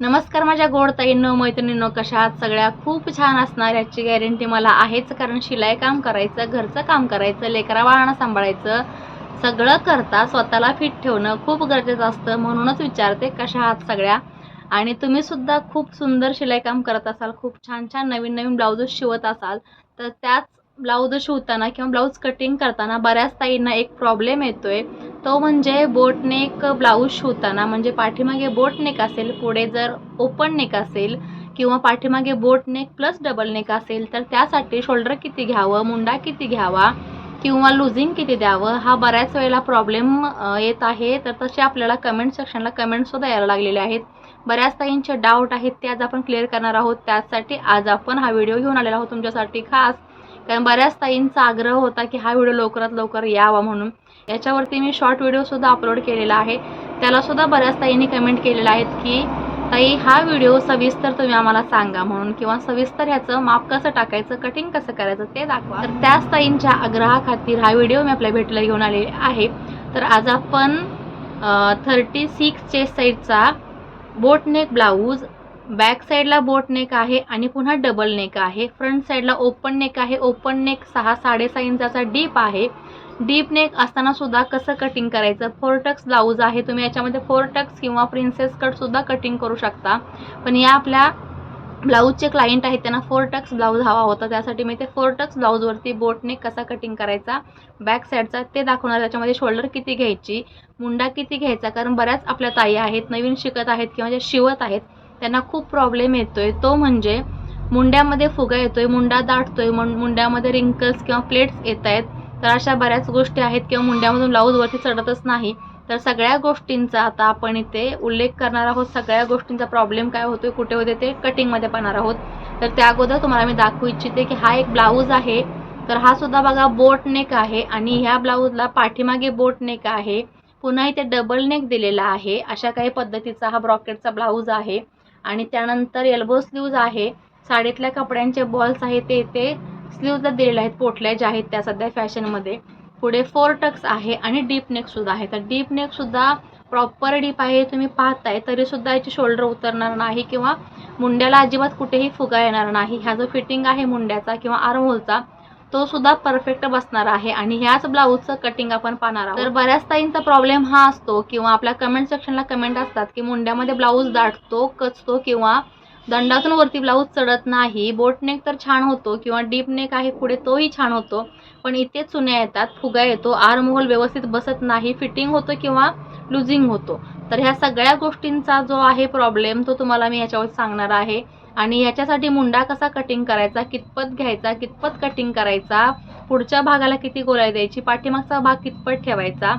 नमस्कार माझ्या गोडताईंनो मैत्रिणींनो कशा आहात सगळ्या? खूप छान असणार याची गॅरंटी मला आहेच कारण शिलाई काम करायचं घरचं काम करायचं लेकरा बाळांना सांभाळायचं सगळं करता स्वतःला फिट ठेवणं खूप गरजेचं असतं म्हणूनच विचारते कशा आहात सगळ्या? आणि तुम्ही सुद्धा खूप सुंदर शिलाई काम करत असाल खूप छान छान नवीन नवीन ब्लाऊज शिवत असाल तर त्याच ब्लाऊज शिवताना किंवा ब्लाऊज कटिंग करताना बऱ्याच ताईंना एक प्रॉब्लेम येतोय तो म्हणजे बोटनेक ब्लाऊज शिवताना म्हणजे पाठीमागे बोटनेक असेल पुढे जर ओपन नेक असेल किंवा पाठीमागे बोटनेक प्लस डबल नेक असेल तर त्यासाठी शोल्डर किती घ्यावं मुंडा किती घ्यावा किंवा लुझिंग किती द्यावं हा बऱ्याच वेळेला प्रॉब्लेम येत आहे. तर तसे आपल्याला कमेंट सेक्शनला कमेंटसुद्धा यायला लागलेले आहेत. बऱ्याच ताईंचे डाऊट आहेत ते आज आपण क्लिअर करणार आहोत. त्यासाठी आज आपण हा व्हिडिओ घेऊन आलेला आहोत तुमच्यासाठी खास. कारण बऱ्याच ताईंचा आग्रह होता की हा व्हिडिओ लवकरात लवकर यावा म्हणून. याच्यावरती मी शॉर्ट व्हिडिओसुद्धा अपलोड केलेला आहे. त्यालासुद्धा बऱ्याच ताईंनी कमेंट केलेलं आहेत की ताई हा व्हिडिओ सविस्तर तुम्ही आम्हाला सांगा म्हणून किंवा सविस्तर ह्याचं माप कसं टाकायचं कटिंग कसं करायचं ते दाखवा. तर त्याच ताईंच्या आग्रहाखातीर हा व्हिडिओ मी आपल्या भेटला घेऊन आले आहे. तर आज आपण थर्टी सिक्स चेस्ट साईडचा बोट नेक ब्लाऊज बॅक साईडला बोट नेक आहे आणि पुन्हा डबल नेक आहे. फ्रंट साईडला ओपन नेक आहे. ओपन नेक सहा साडेसहा इंचाचा डीप आहे. डीप नेक असताना सुद्धा कसं कटिंग करायचं? फोर टक्स ब्लाऊज आहे तुम्ही याच्यामध्ये फोर टक्स किंवा प्रिन्सेस कट सुद्धा कटिंग करू शकता. पण या आपल्या ब्लाऊजचे क्लायंट आहेत त्यांना फोर टक्स ब्लाऊज हवा होता. त्यासाठी मी ते फोर टक्स ब्लाऊजवरती बोटने कसा कटिंग करायचा बॅक साईडचा ते दाखवणार. त्याच्यामध्ये शोल्डर किती घ्यायची मुंडा किती घ्यायचा? कारण बऱ्याच आपल्या ताई आहेत नवीन शिकत आहेत किंवा जे शिवत आहेत त्यांना खूप प्रॉब्लेम येतोय. तो म्हणजे मुंड्यामध्ये फुगा येतोय मुंडा दाटतोय मुंड्यामध्ये रिंकल्स किंवा प्लेट्स येत आहेत तर अशा बऱ्याच गोष्टी आहेत किंवा मुंड्यामधून ब्लाऊजवरती चढतच नाही. तर सगळ्या गोष्टींचा आता आपण इथे उल्लेख करणार आहोत. सगळ्या गोष्टींचा प्रॉब्लेम काय होतोय कुठे होते ते कटिंगमध्ये पाहणार आहोत. तर त्या अगोदर तुम्हाला मी दाखवू इच्छिते की हा एक ब्लाऊज आहे. तर हा सुद्धा बघा बोट नेक आहे आणि ह्या ब्लाऊजला पाठीमागे बोट नेक आहे. पुन्हा इथे डबल नेक दिलेला आहे. अशा काही पद्धतीचा हा ब्रॉकेटचा ब्लाऊज आहे. आणि त्यानंतर एल्बो स्लीव्ज आहे. साडीतल्या कपड्यांचे बॉल्स आहेत ते इथे. स्लीवला दिलेल्या आहेत पोटल्या ज्या आहेत त्या सध्या फॅशनमध्ये पुढे फोर टक्स आहे आणि डीप नेक सुद्धा आहे. तर डीप नेक सुद्धा प्रॉपर डीप आहे तुम्ही पाहताय तरी सुद्धा याची शोल्डर उतरणार नाही किंवा मुंड्याला अजिबात कुठेही फुगा येणार नाही. ह्या जो फिटिंग आहे मुंड्याचा किंवा आर्महोलचा तो सुद्धा परफेक्ट बसणार आहे. आणि ह्याच ब्लाऊजचं कटिंग आपण पाहणार आहोत. तर बऱ्याच ताईंचा प्रॉब्लेम हा असतो किंवा आपल्या कमेंट सेक्शनला कमेंट असतात की मुंड्यामध्ये ब्लाऊज दाटतो कचतो किंवा दंडातून वरती ब्लाऊज चढत नाही बोट नेक तर छान होतो किंवा डीप नेक आहे पुढे तोही छान होतो. पण इथे चुन्या येतात फुगा येतो आर्महोल व्यवस्थित बसत नाही फिटिंग होतो किंवा लुझिंग होतो. तर ह्या सगळ्या गोष्टींचा जो आहे प्रॉब्लेम तो तुम्हाला मी याच्यावर सांगणार आहे. आणि याच्यासाठी मुंडा कसा कटिंग करायचा कितपत घ्यायचा कितपत कटिंग करायचा पुढच्या भागाला किती गोळ्या द्यायची पाठीमागचा भाग कितपत ठेवायचा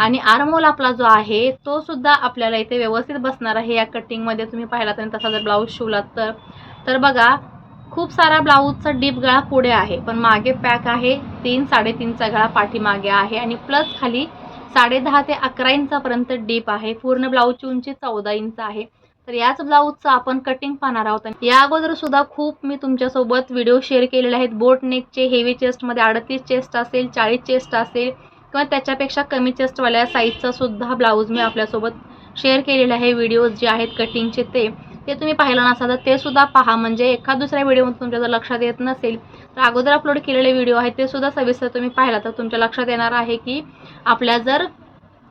आणि आर्मोल आपला जो आहे तो सुद्धा आपल्याला इथे व्यवस्थित बसणार आहे. या कटिंगमध्ये तुम्ही पाहिला तर तसा जर ब्लाऊज शिवलात तर. तर बघा खूप सारा ब्लाऊजचा डीप गळा पुढे आहे. पण मागे पॅक आहे तीन साडेतीनचा गळा पाठीमागे आहे आणि प्लस खाली साडेदहा ते अकरा इंचापर्यंत डीप आहे. पूर्ण ब्लाऊजची उंची चौदा इंच आहे. तर याच ब्लाऊजचं आपण कटिंग पाहणार आहोत. आणि या अगोदर सुद्धा खूप मी तुमच्यासोबत व्हिडिओ शेअर केलेले आहेत. बोट नेकचे हेवी चेस्टमध्ये अडतीस चेस्ट असेल चाळीस चेस्ट असेल किंवा त्याच्यापेक्षा कमी चेस्टवाल्या साईजचा सुद्धा ब्लाऊज मी आपल्यासोबत शेअर केलेला आहे. व्हिडिओज जे आहेत कटिंगचे ते ते तुम्ही पाहिलं नसाल तर ते सुद्धा पहा. म्हणजे एखाद दुसऱ्या व्हिडिओमध्ये तुमच्या जर लक्षात येत नसेल तर अगोदर अपलोड केलेले व्हिडिओ आहेत ते सुद्धा सविस्तर तुम्ही पाहिला तर तुमच्या लक्षात येणार आहे की आपल्या जर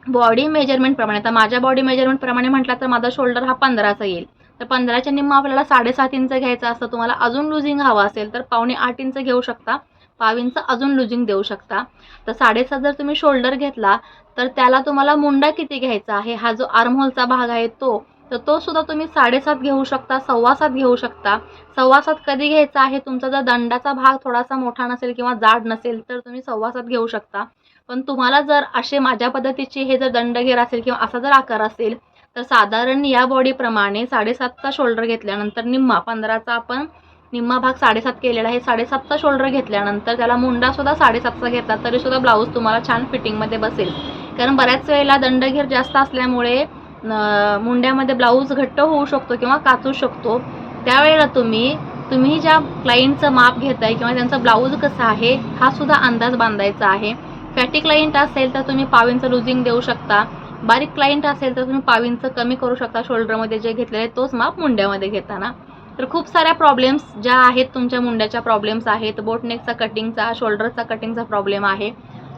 बॉडी मेजरमेंटप्रमाणे तर माझ्या बॉडी मेजरमेंटप्रमाणे म्हटला तर माझा शोल्डर हा पंधराचा येईल. तर पंधराच्या निम्मा आपल्याला साडेसात इंच घ्यायचं असतं तुम्हाला अजून लुझिंग हवं असेल तर पावणे आठ इंच घेऊ शकता. पाव इंच अजून लुजिंग देऊ शकता. तर साडेसात जर तुम्ही शोल्डर घेतला तर त्याला तुम्हाला मुंडा किती घ्यायचा आहे? हा जो आर्महोलचा भाग आहे तो तर तो सुद्धा तुम्ही साडेसात घेऊ शकता सव्वा सात घेऊ शकता. सव्वा सात कधी घ्यायचा आहे? तुमचा जर दंडाचा भाग थोडासा मोठा नसेल किंवा जाड नसेल तर तुम्ही सव्वा सात घेऊ शकता. पण तुम्हाला जर असे माझ्या पद्धतीचे हे जर दंडघेर असेल किंवा असा जर आकार असेल तर साधारण या बॉडीप्रमाणे साडेसातचा शोल्डर घेतल्यानंतर निम्मा पंधराचा आपण निम्मा भाग साडेसात केलेला आहे. साडेसातचा शोल्डर घेतल्यानंतर त्याला मुंडासुद्धा साडेसातचा घेतला तरीसुद्धा ब्लाऊज तुम्हाला छान फिटिंगमध्ये बसेल. कारण बऱ्याच वेळेला दंडघेर जास्त असल्यामुळे मुंड्यामध्ये ब्लाऊज घट्ट होऊ शकतो किंवा काचू शकतो. त्यावेळेला तुम्ही तुम्ही ज्या क्लायंटचं माप घेताय किंवा त्यांचं ब्लाऊज कसं आहे हा सुद्धा अंदाज बांधायचा आहे. फॅटी क्लायंट असेल तर तुम्ही पाव लुझिंग देऊ शकता. बारीक क्लायंट असेल तर तुम्ही पाव कमी करू शकता शोल्डरमध्ये जे घेतलेले आहे तोच माप मुंड्यामध्ये घेताना. तर खूप साऱ्या प्रॉब्लेम्स ज्या आहेत तुमच्या मुंड्याच्या प्रॉब्लेम्स आहेत बोटनेकचा कटिंगचा शोल्डरचा कटिंगचा प्रॉब्लेम आहे.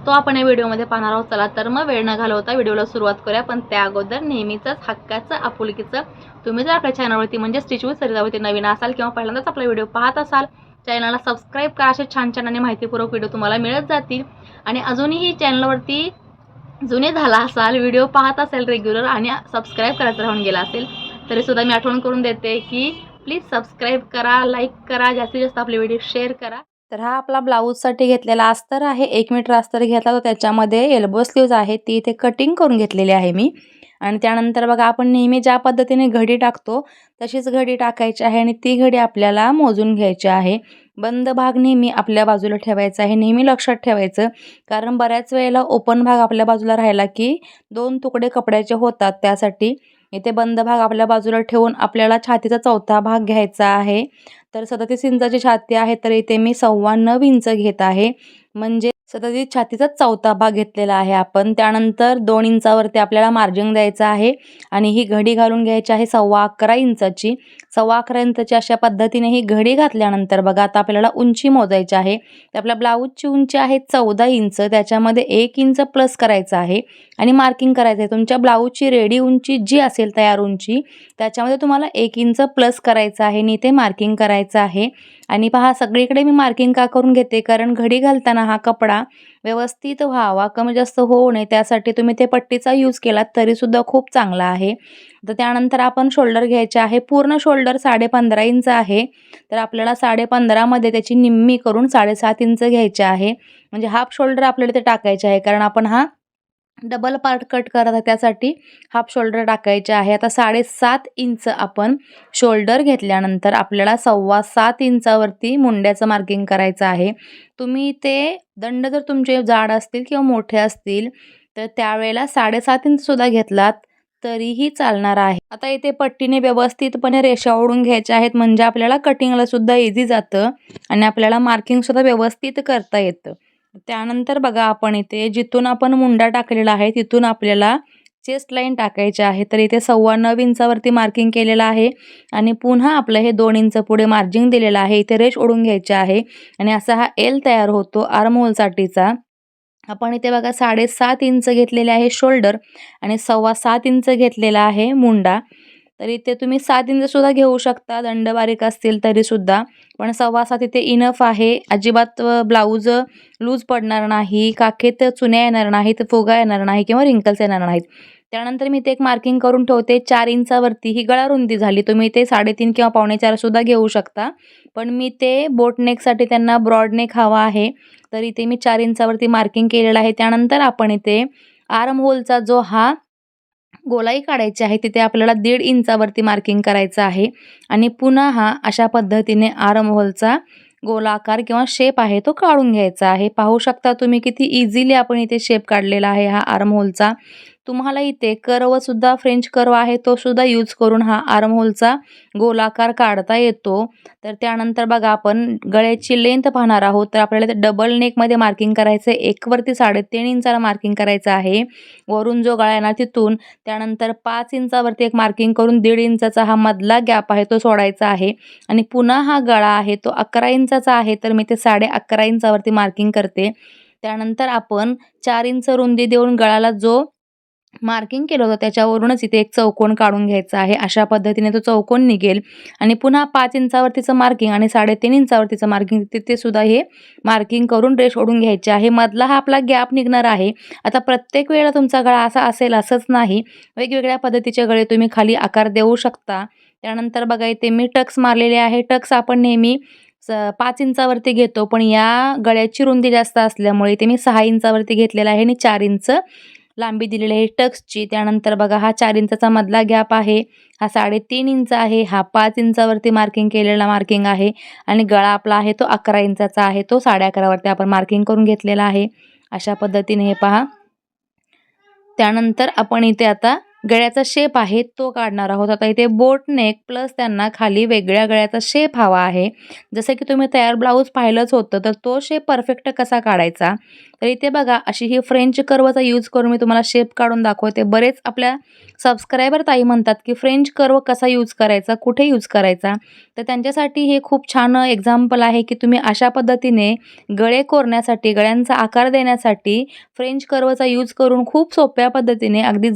तो आपण या व्हिडिओमध्ये पाहणार आहोत. चला तर मग वेळ न घालवता व्हिडिओला सुरुवात करूया. पण त्या अगोदर नेहमीचंच हक्काचं आपुलकीचं तुम्ही जर आपल्या चॅनलवरती म्हणजे स्टिच विथ सरितावरती नवीन असाल किंवा पहिल्यांदाच आपला व्हिडिओ पाहत असाल चॅनलला सबस्क्राईब करा. असे छान छान आणि माहितीपूर्वक व्हिडिओ तुम्हाला मिळत जातील. आणि अजूनही चॅनलवरती जुने झाला असाल व्हिडिओ पाहत असेल रेग्युलर आणि सबस्क्राईब करायचा राहून गेला असेल तरीसुद्धा मी आठवण करून देते की प्लीज सबस्क्राईब करा लाईक करा जास्तीत जास्त आपले व्हिडिओ शेअर करा. तर हा आपला ब्लाऊजसाठी घेतलेला अस्तर आहे. एक मीटर अस्तर घेतला तर त्याच्यामध्ये एल्बो स्लीव्ज आहे ती इथे कटिंग करून घेतलेली आहे मी. आणि त्यानंतर बघा आपण नेहमी ज्या पद्धतीने घडी टाकतो तशीच घडी टाकायची आहे आणि ती घडी आपल्याला मोजून घ्यायची आहे. बंद भाग नेहमी आपल्या बाजूला ठेवायचा आहे. नेहमी लक्षात ठेवायचं. कारण बऱ्याच वेळेला ओपन भाग आपल्या बाजूला राहिला की दोन तुकडे कपड्याचे होतात त्यासाठी. इथे बंद भाग आपल्या बाजूला ठेवून आपल्याला छातीचा चौथा भाग घ्यायचा आहे. तर सदतीस इंचाची छाती आहे तर इथे मी सव्वा नऊ इंच घेत आहे. म्हणजे सतत छातीचा चौथा भाग घेतलेला आहे आपण. त्यानंतर दोन इंचावरती आपल्याला मार्जिंग द्यायचं आहे आणि ही घडी घालून घ्यायची आहे सव्वा अकरा इंचाची. सव्वा अकरा इंचाची अशा पद्धतीने ही घडी घातल्यानंतर बघा आता आपल्याला उंची मोजायची आहे. तर आपल्या ब्लाऊजची उंची आहे चौदा इंच त्याच्यामध्ये एक इंच प्लस करायचं आहे आणि मार्किंग करायचं आहे. तुमच्या ब्लाऊजची रेडी उंची जी असेल तयार उंची त्याच्यामध्ये तुम्हाला एक इंच प्लस करायचं आहे आणि इथे मार्किंग करायचं आहे. आणि पहा सगळीकडे मी मार्किंग का करून घेते? कारण घडी घालताना हा कपडा व्यवस्थित व्हावा कमी जास्त होऊ नये त्यासाठी तुम्ही ते पट्टीचा यूज केलात तरीसुद्धा खूप चांगला आहे. तर त्यानंतर आपण शोल्डर घ्यायचे आहे. पूर्ण शोल्डर साडे पंधरा इंच आहे. तर आपल्याला साडे पंधरामध्ये त्याची निम्मी करून साडेसात इंच घ्यायचे आहे. म्हणजे हाफ शोल्डर आपल्याला ते टाकायचे आहे. कारण आपण हा डबल पार्ट कट करत आहे त्यासाठी. हाफ शोल्डर टाकायचे आहे. आता साडेसात इंच आपण शोल्डर घेतल्यानंतर आपल्याला सव्वा सात इंचावरती मुंड्याचं मार्किंग करायचं आहे. तुम्ही ते दंड जर तुमचे जाड असतील किंवा मोठे असतील तर त्यावेळेला साडेसात इंचसुद्धा घेतलात तरीही चालणार आहे. आता इथे पट्टीने व्यवस्थितपणे रेषा ओढून घ्यायच्या आहेत म्हणजे आपल्याला कटिंगला सुद्धा इझी जातं आणि आपल्याला मार्किंगसुद्धा व्यवस्थित करता येतं. त्यानंतर बघा आपण इथे जिथून आपण मुंडा टाकलेला आहे तिथून आपल्याला चेस्ट लाईन टाकायची आहे. तर इथे सव्वा नऊ इंचावरती मार्किंग केलेलं आहे आणि पुन्हा आपलं हे दोन इंच पुढे मार्जिंग दिलेलं आहे. इथे रेश ओढून घ्यायचे आहे आणि असा हा एल तयार होतो आर्महोलसाठीचा आपण इथे बघा साडेसात इंच घेतलेले आहे शोल्डर आणि सव्वा सात इंच घेतलेला आहे मुंडा. तर इथे तुम्ही सात इंचसुद्धा घेऊ शकता. दंड बारीक असतील तरीसुद्धा पण सव्वा सात इथे इनफ आहे. अजिबात ब्लाऊज लूज पडणार नाही. काखेत चुन्या येणार नाहीत फुगा येणार नाही किंवा रिंकल्स येणार नाहीत. त्यानंतर मी ते एक मार्किंग करून ठेवते. चार इंचावरती ही गळा रुंदी झाली. तुम्ही ते साडेतीन किंवा पावणे चारसुद्धा घेऊ शकता. पण मी ते बोटनेकसाठी त्यांना ब्रॉडनेक हवा आहे. तर इथे मी चार इंचावरती मार्किंग केलेलं आहे. त्यानंतर आपण इथे आर्म होलचा जो हा गोलाई काढायची आहे तिथे आपल्याला दीड इंचावरती मार्किंग करायचं आहे. आणि पुन्हा हा अशा पद्धतीने आरमहोलचा गोलाकार किंवा शेप आहे तो काढून घ्यायचा आहे. पाहू शकता तुम्ही किती इझिली आपण इथे शेप काढलेला आहे हा आर्महोलचा तुम्हाला इथे कर्वसुद्धा फ्रेंच कर्व आहे तो सुद्धा यूज करून हा आर्महोलचा गोलाकार काढता येतो. तर त्यानंतर बघा आपण गळ्याची लेंथ पाहणार आहोत. तर आपल्याला ते डबल नेकमध्ये मार्किंग करायचं आहे एकवरती साडेतीन इंचाला मार्किंग करायचं आहे. वरून जो गळा ना तिथून त्यानंतर पाच इंचावरती एक मार्किंग करून दीड इंचाचा हा मधला गॅप आहे तो सोडायचा आहे. आणि पुन्हा हा गळा आहे तो अकरा इंचाचा आहे तर मी ते साडे अकरा इंचावरती मार्किंग करते. त्यानंतर आपण चार इंच रुंदी देऊन गळाला जो मार्किंग केलं होतं. त्याच्यावरूनच इथे एक चौकोन काढून घ्यायचा आहे. अशा पद्धतीने तो चौकोन निघेल. आणि पुन्हा पाच इंचावरतीचं मार्किंग आणि साडेतीन इंचावरतीचं मार्किंग तिथे सुद्धा हे मार्किंग करून ड्रेस ओढून घ्यायचे आहे. मधला हा आपला गॅप निघणार आहे. आता प्रत्येक वेळेला तुमचा गळा असा असेल असंच नाही. वेगवेगळ्या पद्धतीचे गळे तुम्ही खाली आकार देऊ शकता. त्यानंतर बघा इथे मी टक्स मारलेले आहे. टक्स आपण नेहमी स पाच इंचावरती घेतो. पण या गळ्याची रुंदी जास्त असल्यामुळे इथे मी सहा इंचावरती घेतलेला आहे आणि चार इंच लांबी दिलेली आहे टक्सची. त्यानंतर बघा हा चार इंचाचा मधला गॅप आहे. हा साडेतीन इंच आहे. हा पाच इंचावरती मार्किंग केलेला मार्किंग आहे. आणि गळा आपला आहे तो अकरा इंचाचा आहे. तो साडे अकरावरती आपण मार्किंग करून घेतलेला आहे. अशा पद्धतीने हे पहा. त्यानंतर आपण इथे आता गळ्याचा शेप आहे तो काढणार आहोत. आता इथे बोट नेक प्लस त्यांना खाली वेगळ्या गळ्याचा शेप हवा आहे. जसं की तुम्ही तयार ब्लाऊज पाहिलंच होतं तर तो शेप परफेक्ट कसा काढायचा? तर इथे बघा अशी ही फ्रेंच कर्वचा यूज करून मी तुम्हाला शेप काढून दाखवते. बरेच आपल्या सबस्क्रायबर ताई म्हणतात की फ्रेंच कर्व कसा यूज करायचा कुठे यूज करायचा? तर त्यांच्यासाठी हे खूप छान एक्झाम्पल आहे की तुम्ही अशा पद्धतीने गळे कोरण्यासाठी गळ्यांचा आकार देण्यासाठी फ्रेंच कर्वचा यूज करून खूप सोप्या पद्धतीने अगदी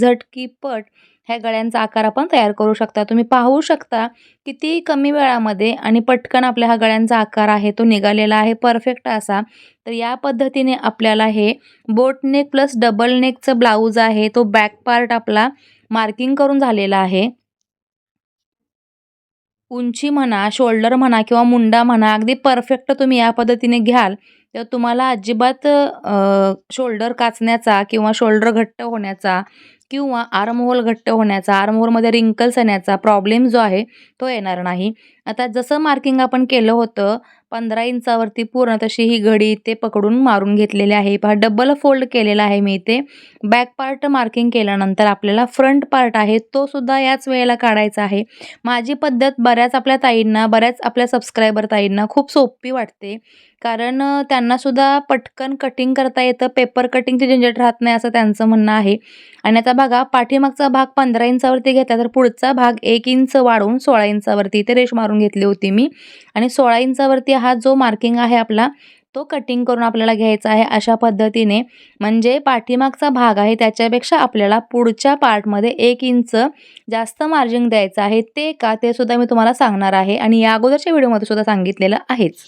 झटकीपट ह्या गळ्यांचा आकार आपण तयार करू शकता. तुम्ही पाहू शकता किती कमी वेळामध्ये आणि पटकन आपल्या हा गळ्यांचा आकार आहे तो निघालेला आहे परफेक्ट असा. तर या पद्धतीने आपल्याला हे बोट नेक प्लस डबल नेकचं ब्लाऊज आहे तो बॅक पार्ट आपला मार्किंग करून झालेला आहे. उंची म्हणा शोल्डर म्हणा किंवा मुंडा म्हणा अगदी परफेक्ट तुम्ही या पद्धतीने घ्याल तर तुम्हाला अजिबात शोल्डर काचण्याचा किंवा शोल्डर घट्ट होण्याचा किंवा आर्महोल घट्ट होण्याचा आर्महोलमध्ये रिंकल्स येण्याचा प्रॉब्लेम जो आहे तो येणार नाही. आता जसं मार्किंग आपण केलं होतं पंधरा इंचावरती पूर्ण तशी ही घडी इथे पकडून मारून घेतलेली आहे. पहा डबल फोल्ड केलेला आहे मी इथे. बॅक पार्ट मार्किंग केल्यानंतर आपल्याला फ्रंट पार्ट आहे तो सुद्धा याच वेळेला काढायचा आहे. माझी पद्धत बऱ्याच आपल्या ताईंना बऱ्याच आपल्या सबस्क्रायबर ताईंना खूप सोपी वाटते. कारण त्यांनासुद्धा पटकन कटिंग करता येतं. पेपर कटिंगचे झंझट राहत नाही असं त्यांचं म्हणणं आहे. आणि आता बघा पाठीमागचा भाग पंधरा इंचावरती घेतला तर पुढचा भाग एक इंच वाढवून सोळा इंचावरती इथे रेश मारून घेतली होती मी. आणि सोळा इंचावरती हा जो मार्किंग आहे आपला तो कटिंग करून आपल्याला घ्यायचा आहे अशा पद्धतीने. म्हणजे पाठीमागचा भाग आहे त्याच्यापेक्षा आपल्याला पुढच्या पार्टमध्ये एक इंच जास्त मार्जिन द्यायचं आहे. ते का ते सुद्धा मी तुम्हाला सांगणार आहे. आणि या अगोदरच्या व्हिडिओमध्ये सुद्धा सांगितलेलं आहेच.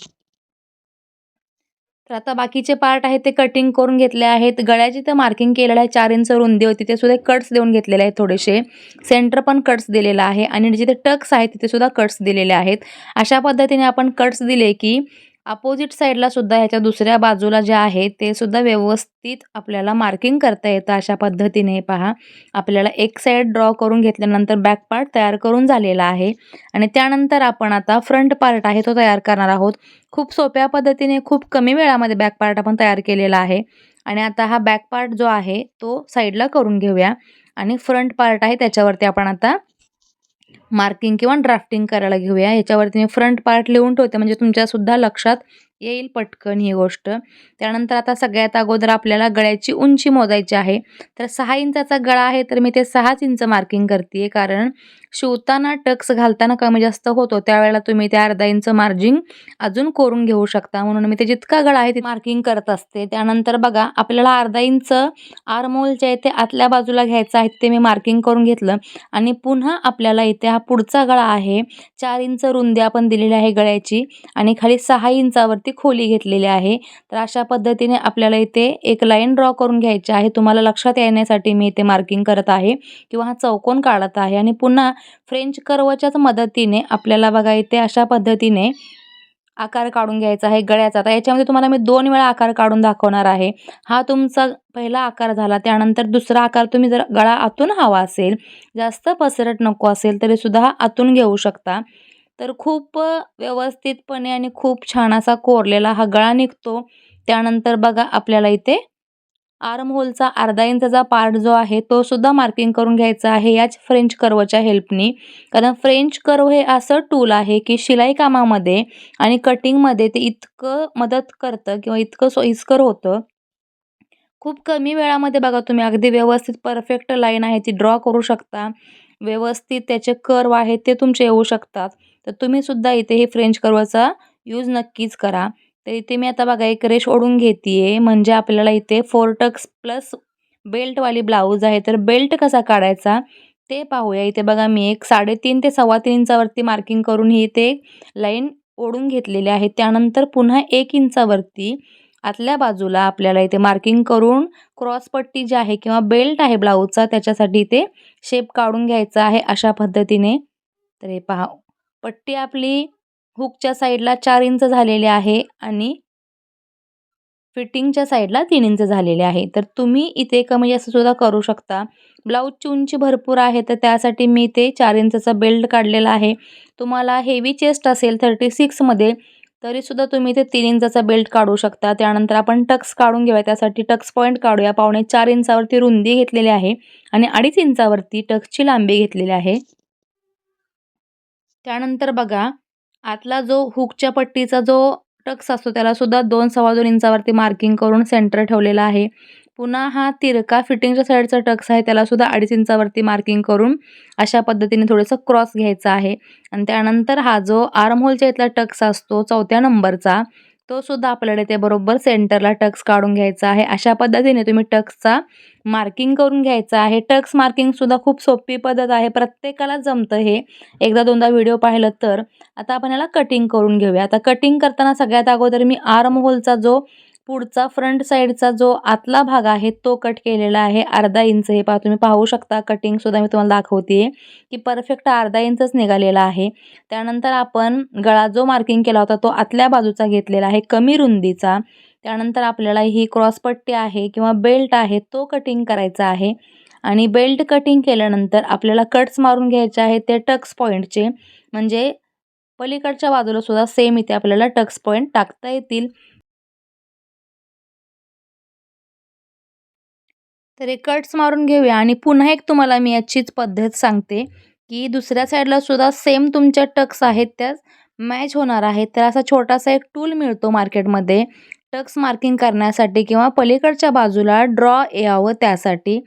तर आता बाकीचे पार्ट आहेत ते कटिंग करून घेतले आहेत. गळ्याची तर मार्किंग केलेलं आहे चार इंच रुंदी होती ते सुद्धा कट्स देऊन घेतलेले आहेत थोडेसे. सेंटर पण कट्स दिलेला आहे आणि जिथे टक्स आहेत तिथे सुद्धा कट्स दिलेले आहेत. अशा पद्धतीने आपण कट्स दिले की अपोजिट साईडला सुद्धा ह्याच्या दुसऱ्या बाजूला जे आहे ते सुद्धा व्यवस्थित आपल्याला मार्किंग करता येतं अशा पद्धतीने पहा. आपल्याला एक साईड ड्रॉ करून घेतल्यानंतर बॅक पार्ट तयार करून झालेला आहे. आणि त्यानंतर आपण आता फ्रंट पार्ट आहे तो तयार करणार आहोत. खूप सोप्या पद्धतीने खूप कमी वेळामध्ये बॅक पार्ट आपण तयार केलेला आहे. आणि आता हा बॅक पार्ट जो आहे तो साईडला करून घेऊया. आणि फ्रंट पार्ट आहे त्याच्यावरती आपण आता मार्किंग किंवा ड्राफ्टिंग करायला घेऊया. याच्यावरती मी फ्रंट पार्ट लिहून ठेवते. म्हणजे तुमच्यासुद्धा लक्षात येईल पटकन ही गोष्ट. त्यानंतर आता सगळ्यात अगोदर आपल्याला गळ्याची उंची मोजायची आहे. तर सहा इंचाचा गळा आहे तर मी ते सहाच इंच मार्किंग करते कारण शिवताना टक्स घालताना कमी जास्त होतो. त्यावेळेला तुम्ही ते अर्धा इंच मार्जिंग अजून करून घेऊ शकता. म्हणून मी ते जितका गळा आहे ते मार्किंग करत असते. त्यानंतर बघा आपल्याला अर्धा इंच आरमोलच्या इथे आतल्या बाजूला घ्यायचं आहे ते मी मार्किंग करून घेतलं. आणि पुन्हा आपल्याला इथे हा पुढचा गळा आहे. चार इंच रुंदी आपण दिलेली आहे गळ्याची आणि खाली सहा इंचावरती खोली घेतलेली आहे. तर अशा पद्धतीने आपल्याला इथे एक लाईन ड्रॉ करून घ्यायची आहे. तुम्हाला लक्षात येण्यासाठी मी इथे मार्किंग करत आहे किंवा हा चौकोन काढत आहे आणि पुन्हा फ्रेंच कर्वच्याच मदतीने आपल्याला बघा इथे अशा पद्धतीने आकार काढून घ्यायचा आहे गळ्याचा. आता याच्यामध्ये तुम्हाला मी दोन वेळा आकार काढून दाखवणार आहे. हा तुमचा पहिला आकार झाला त्यानंतर दुसरा आकार तुम्ही जर गळा आतून हवा असेल जास्त पसरट नको असेल तरी सुद्धा हा आतून घेऊ शकता. तर खूप व्यवस्थितपणे आणि खूप छान असा कोरलेला हा गळा निघतो. त्यानंतर बघा आपल्याला इथे आर्म होलचा अर्धा इंचाचा पार्ट जो आहे तो सुद्धा मार्किंग करून घ्यायचा आहे याच फ्रेंच कर्वच्या हेल्पनी कारण फ्रेंच कर्व हे असं टूल आहे की शिलाई कामामध्ये आणि कटिंगमध्ये ते इतकं मदत करतं किंवा इतकं सोयीस्कर होतं. खूप कमी वेळामध्ये बघा तुम्ही अगदी व्यवस्थित परफेक्ट लाईन आहे ती ड्रॉ करू शकता. व्यवस्थित त्याचे कर्व आहेत ते तुमचे येऊ शकतात. तर तुम्ही सुद्धा इथे हे फ्रेंच कर्वचा यूज नक्कीच करा. तर इथे मी आता बघा एक रेश ओढून घेते म्हणजे आपल्याला इथे फोर टक्स प्लस बेल्टवाली ब्लाऊज आहे. तर बेल्ट कसा काढायचा ते पाहूया. इथे बघा मी एक साडेतीन ते सव्वा तीन इंचावरती मार्किंग करून ही इथे लाईन ओढून घेतलेली आहे. त्यानंतर पुन्हा एक इंचावरती आतल्या बाजूला आपल्याला इथे मार्किंग करून क्रॉसपट्टी जी आहे किंवा बेल्ट आहे ब्लाऊजचा त्याच्यासाठी इथे शेप काढून घ्यायचा आहे अशा पद्धतीने. तर हे पहा पट्टी आपली हुकच्या साईडला चार इंच झालेले आहे आणि फिटिंगच्या साईडला तीन इंच झालेले आहे. तर तुम्ही इथे कमी म्हणजे जास्त सुद्धा करू शकता. ब्लाऊजची उंची भरपूर आहे तर त्यासाठी मी इथे चार इंचाचा बेल्ट काढलेला आहे. तुम्हाला हेवी चेस्ट असेल थर्टी सिक्समध्ये तरीसुद्धा तुम्ही इथे तीन इंचाचा बेल्ट काढू शकता. त्यानंतर आपण टक्स काढून घेऊया. त्यासाठी टक्स पॉईंट काढूया. पावणे चार इंचावरती रुंदी घेतलेली आहे आणि अडीच इंचावरती टक्सची लांबी घेतलेली आहे. त्यानंतर बघा आतला जो हुकच्या पट्टीचा जो टक्स असतो त्याला सुद्धा दोन सव्वा दोन इंचावरती मार्किंग करून सेंटर ठेवलेला आहे. पुन्हा हा तिरका फिटिंगच्या साईडचा टक्स आहे त्यालासुद्धा अडीच इंचावरती मार्किंग करून अशा पद्धतीने थोडंसं क्रॉस घ्यायचा आहे. आणि त्यानंतर हा जो आर्म होलच्या इथला टक्स असतो चौथ्या नंबरचा तो सुद्धा आपल्याला ते बरोबर सेंटरला टक्स काढून घ्यायचा आहे. अशा पद्धतीने तुम्ही टक्सचा मार्किंग करून घ्यायचा आहे. टक्स मार्किंगसुद्धा खूप सोपी पद्धत आहे. प्रत्येकाला जमतं हे. एकदा दोनदा व्हिडिओ पाहिलं तर. आता आपण याला कटिंग करून घेऊया. आता कटिंग करताना सगळ्यात अगोदर मी आर्म होलचा जो पुढचा फ्रंट साईडचा जो आतला भाग आहे तो कट केलेला आहे. अर्धा इंच हे पहा तुम्ही पाहू शकता. कटिंगसुद्धा मी तुम्हाला दाखवते की परफेक्ट अर्धा इंचच निघालेला आहे. त्यानंतर आपण गळा जो मार्किंग केला होता तो आतल्या बाजूचा घेतलेला आहे कमी रुंदीचा. त्यानंतर आपल्याला ही क्रॉसपट्टी आहे किंवा बेल्ट आहे तो कटिंग करायचा आहे. आणि बेल्ट कटिंग केल्यानंतर आपल्याला कट्स मारून घ्यायचे आहेत ते टक्स पॉईंटचे म्हणजे पलीकडच्या बाजूला सुद्धा सेम इथे आपल्याला टक्स पॉईंट टाकता येतील. तर हे कट्स मारून घेऊया आणि पुन्हा एक तुम्हाला मी याचीच पद्धत सांगते की दुसऱ्या साईडला सुद्धा सेम तुमच्या टक्स आहेत त्या मॅच होणार आहेत. तर असा छोटासा एक टूल मिळतो मार्केटमध्ये टक्स मार्किंग करण्यासाठी किंवा पलीकडच्या बाजूला ड्रॉ यावं त्यासाठी.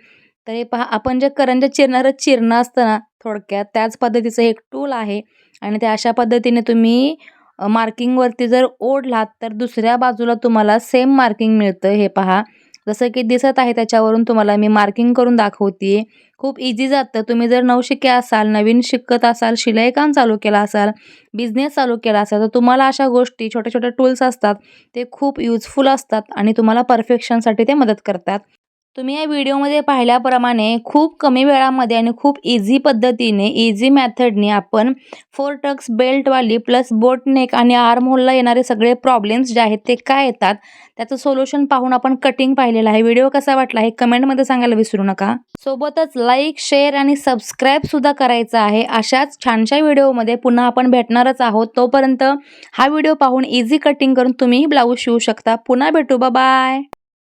तर हे पहा आपण जे करंजा चिरणारं चिरणं असतं ना थोडक्यात त्याच पद्धतीचं एक टूल आहे आणि ते अशा पद्धतीने तुम्ही मार्किंगवरती जर ओढलात तर दुसऱ्या बाजूला तुम्हाला सेम मार्किंग मिळतं. हे पहा जसं की दिसत आहे त्याच्यावरून तुम्हाला मी मार्किंग करून दाखवते खूप इझी जातं. तुम्ही जर नवशिके असाल नवीन शिकत असाल शिलाई काम चालू केला असाल बिझनेस चालू केला असाल तर तुम्हाला अशा गोष्टी छोट्या छोट्या टूल्स असतात ते खूप युजफुल असतात आणि तुम्हाला परफेक्शनसाठी ते मदत करतात. तुम्ही या व्हिडिओमध्ये पाहिल्याप्रमाणे खूप कमी वेळामध्ये आणि खूप इझी पद्धतीने इझी मॅथडने आपण फोर टक्स बेल्टवाली प्लस बोट नेक आणि आर्म होलला येणारे सगळे प्रॉब्लेम्स जे आहेत ते काय येतात त्याचं सोल्युशन पाहून आपण कटिंग पाहिलेलं आहे. व्हिडिओ कसा वाटला हे कमेंटमध्ये सांगायला विसरू नका. सोबतच लाईक शेअर आणि सबस्क्राईबसुद्धा करायचं आहे. अशाच छानशा व्हिडिओमध्ये पुन्हा आपण भेटणारच आहोत. तोपर्यंत हा व्हिडिओ पाहून इझी कटिंग करून तुम्ही ब्लाऊज शिवू शकता. पुन्हा भेटू. बाय